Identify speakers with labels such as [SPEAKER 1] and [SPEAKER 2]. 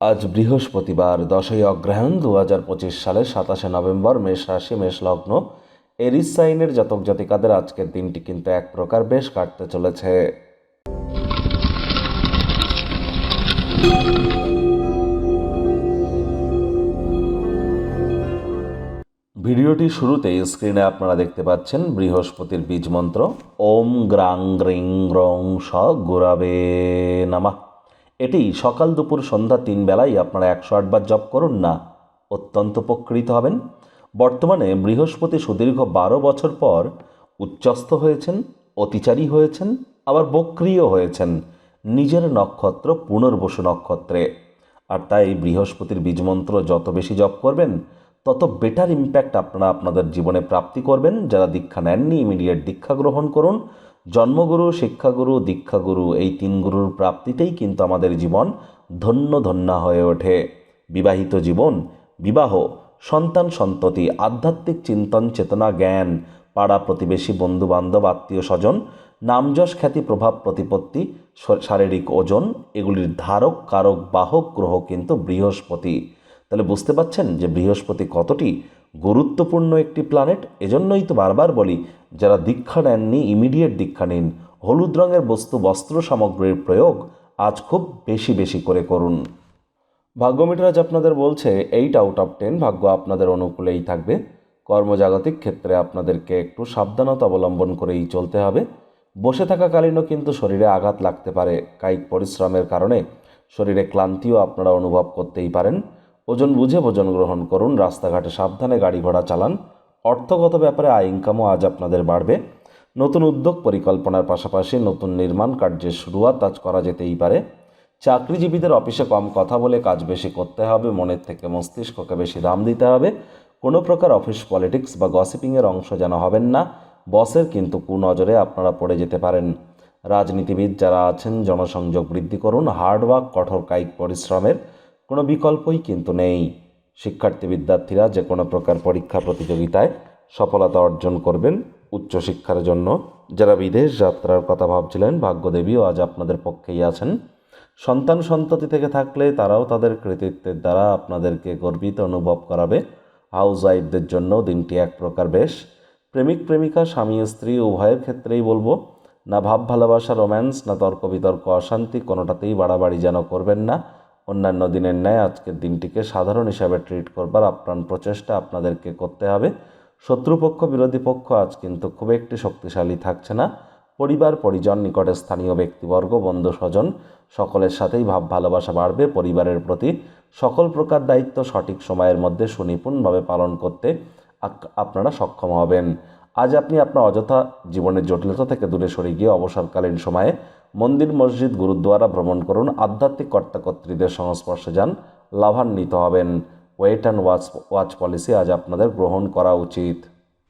[SPEAKER 1] আজ বৃহস্পতিবার, দশই অগ্রহায়ণ দু হাজার পঁচিশ সালের সাতাশে নভেম্বর, মেষ রাশি, মেষ লগ্ন। এরিস সাইনের জাতক জাতিকাদের আজকের দিনটি কিন্তু এক প্রকার বেশ কাটতে চলেছে। ভিডিওটি শুরুতেই স্ক্রিনে আপনারা দেখতে পাচ্ছেন বৃহস্পতির বীজ মন্ত্র। ওম গ্রাং গ্রিং গ্রং স গুরাবে নামা। এটি সকাল দুপুর সন্ধ্যা তিন বেলায় আপনারা একশো আটবার জপ করুন না, অত্যন্ত উপকৃত হবেন। বর্তমানে বৃহস্পতি সুদীর্ঘ বারো বছর পর উচ্চস্থ হয়েছেন, অতিচারী হয়েছেন, আবার বক্রিয় হয়েছেন। নিজের নক্ষত্র পুনর্বসু নক্ষত্রে। আর তাই বৃহস্পতির বীজমন্ত্র যত বেশি জপ করবেন, তত বেটার ইম্প্যাক্ট আপনারা আপনাদের জীবনে প্রাপ্তি করবেন। যারা দীক্ষা নেননি ইমিডিয়েট দীক্ষা গ্রহণ করুন। জন্মগুরু, শিক্ষাগুরু, দীক্ষাগুরু এই তিন গুরুর প্রাপ্তিতেই কিন্তু আমাদের জীবন ধন্য ধন্য হয়ে ওঠে। বিবাহিত জীবন, বিবাহ, সন্তান সন্ততি, আধ্যাত্মিক চিন্তন চেতনা জ্ঞান, পাড়া প্রতিবেশী বন্ধু বান্ধব আত্মীয় স্বজন, নামযশ খ্যাতি, প্রভাব প্রতিপত্তি শারীরিক ওজন এগুলির ধারক, কারক, বাহক, গ্রহ কিন্তু বৃহস্পতি। তাহলে বুঝতে পাচ্ছেন যে বৃহস্পতি কতটি? গুরুত্বপূর্ণ একটি প্ল্যানেট এজন্যই তো বারবার বলি, যারা দীক্ষা নেননি ইমিডিয়েট দীক্ষা নিন। হলুদ রঙের বস্তু, বস্ত্র সামগ্রীর প্রয়োগ আজ খুব বেশি বেশি করে করুন। ভাগ্যমিটার আজ আপনাদের বলছে এইট আউট অফ টেন ভাগ্য আপনাদের অনুকূলেই থাকবে। কর্মজাগতিক ক্ষেত্রে আপনাদেরকে একটু সাবধানতা অবলম্বন করেই চলতে হবে। বসে থাকাকালীনও কিন্তু শরীরে আঘাত লাগতে পারে। কায়িক পরিশ্রমের কারণে শরীরে ক্লান্তিও আপনারা অনুভব করতেই পারেন। ওজন বুঝে ভোজন গ্রহণ করুন, রাস্তাঘাটে সাবধানে গাড়ি ঘোড়া চালান। অর্থগত ব্যাপারে আয় ইনকামও আজ আপনাদের বাড়বে। নতুন উদ্যোগ পরিকল্পনার পাশাপাশি নতুন নির্মাণ কার্যের শুরুয়াত আজ করা যেতেই পারে। চাকরিজীবীদের অফিসে কম কথা বলে কাজ বেশি করতে হবে, মনের থেকে মস্তিষ্ককে বেশি দাম দিতে হবে। কোনো প্রকার অফিস পলিটিক্স বা গসিপিংয়ের অংশ যেন হবেন না। বসের কিন্তু কুনজরে আপনারা পড়ে যেতে পারেন। রাজনীতিবিদ যারা আছেন, জনসংযোগ বৃদ্ধি করুন হার্ডওয়ার্ক কঠোর কায়িক পরিশ্রমের কোনো বিকল্পই কিন্তু নেই। শিক্ষার্থী বিদ্যার্থীরা যে কোনো প্রকার পরীক্ষা প্রতিযোগিতায় সফলতা অর্জন করবেন উচ্চশিক্ষার জন্য। যারা বিদেশ যাত্রার কথা ভাবছিলেন, ভাগ্যদেবীও আজ আপনাদের পক্ষেই আছেন। সন্তান সন্ততি থেকে থাকলে তারাও তাদের কৃতিত্বের দ্বারা আপনাদেরকে গর্বিত অনুভব করাবে। হাউস ওয়াইফদের জন্য দিনটি এক প্রকার বেশ। প্রেমিক, প্রেমিকা, স্বামী, স্ত্রী, উভয়ের ক্ষেত্রেই বলব, না ভাব, ভালোবাসা, রোম্যান্স, না তর্ক বিতর্ক, অশান্তি, কোনোটাতেই বাড়াবাড়ি যেন করবেন না। অন্যান্য দিনের ন্যায় আজকের দিনটিকে সাধারণ হিসাবে ট্রিট করবার আপ্রাণ প্রচেষ্টা আপনাদেরকে করতে হবে। শত্রুপক্ষ, বিরোধী পক্ষ আজ কিন্তু খুব একটি শক্তিশালী থাকছে না। পরিবার, পরিজন, নিকটে স্থানীয় ব্যক্তিবর্গ, বন্ধু, স্বজন সকলের সাথেই ভাব ভালোবাসা বাড়বে। পরিবারের প্রতি সকল প্রকার দায়িত্ব সঠিক সময়ের মধ্যে সুনিপুণভাবে পালন করতে আপনারা সক্ষম হবেন। আজ আপনি আপনার অযথা জীবনের জটিলতা থেকে দূরে সরে গিয়ে অবসরকালীন সময়ে মন্দির, মসজিদ, গুরুদ্বারা ভ্রমণ করুন। আধ্যাত্মিক কর্তাকর্ত্রীদের সংস্পর্শে যান। লাভান্বিত হবেন। Wait and watch watch policy আজ আপনাদের গ্রহণ করা উচিত।